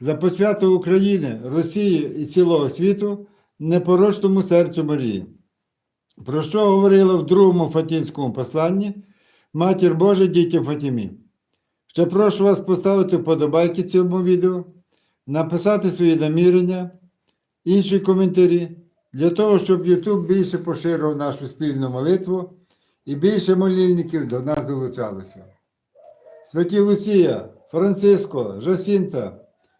за посвяту України, Росії і цілого світу непорочному серцю Марії. Про що говорила в другому Фатінському посланні Матір Божа дітям Фатімі. Ще прошу вас поставити вподобайки цьому відео, написати свої намірення, інші коментарі, для того, щоб YouTube більше поширював нашу спільну молитву і більше молільників до нас долучалося. Святі Луція, Франциско, Жасінта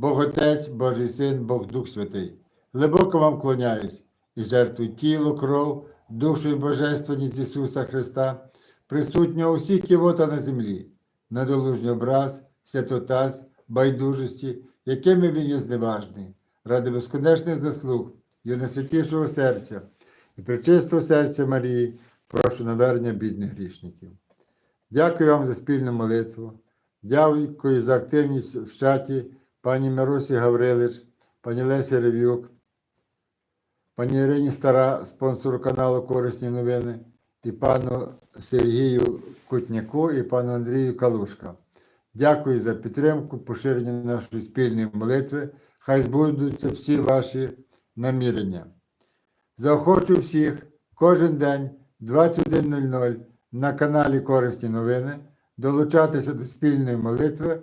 Бог Отець, Божий Син, Бог Дух Святий, глибоко вам клоняюсь і жертвую тіло, кров, душу і божественність Ісуса Христа, присутнього у всіх ківота на землі, надолужній образ, святотаз, байдужості, якими він є зневажний, ради безконечних заслуг Його найсвятішого серця і причистого серця Марії, прошу навернення бідних грішників. Дякую вам за спільну молитву. Дякую за активність в чаті пані Миросі Гаврилич, пані Лесі Рев'юк, пані Ірині Стара, спонсору каналу Корисні новини, і пану Сергію Кутняку і пану Андрію Калушка. Дякую за підтримку, поширення нашої спільної молитви. Хай збудуться всі ваші намірення. Заохочу всіх кожен день 21.00 на каналі Корисні новини долучатися до спільної молитви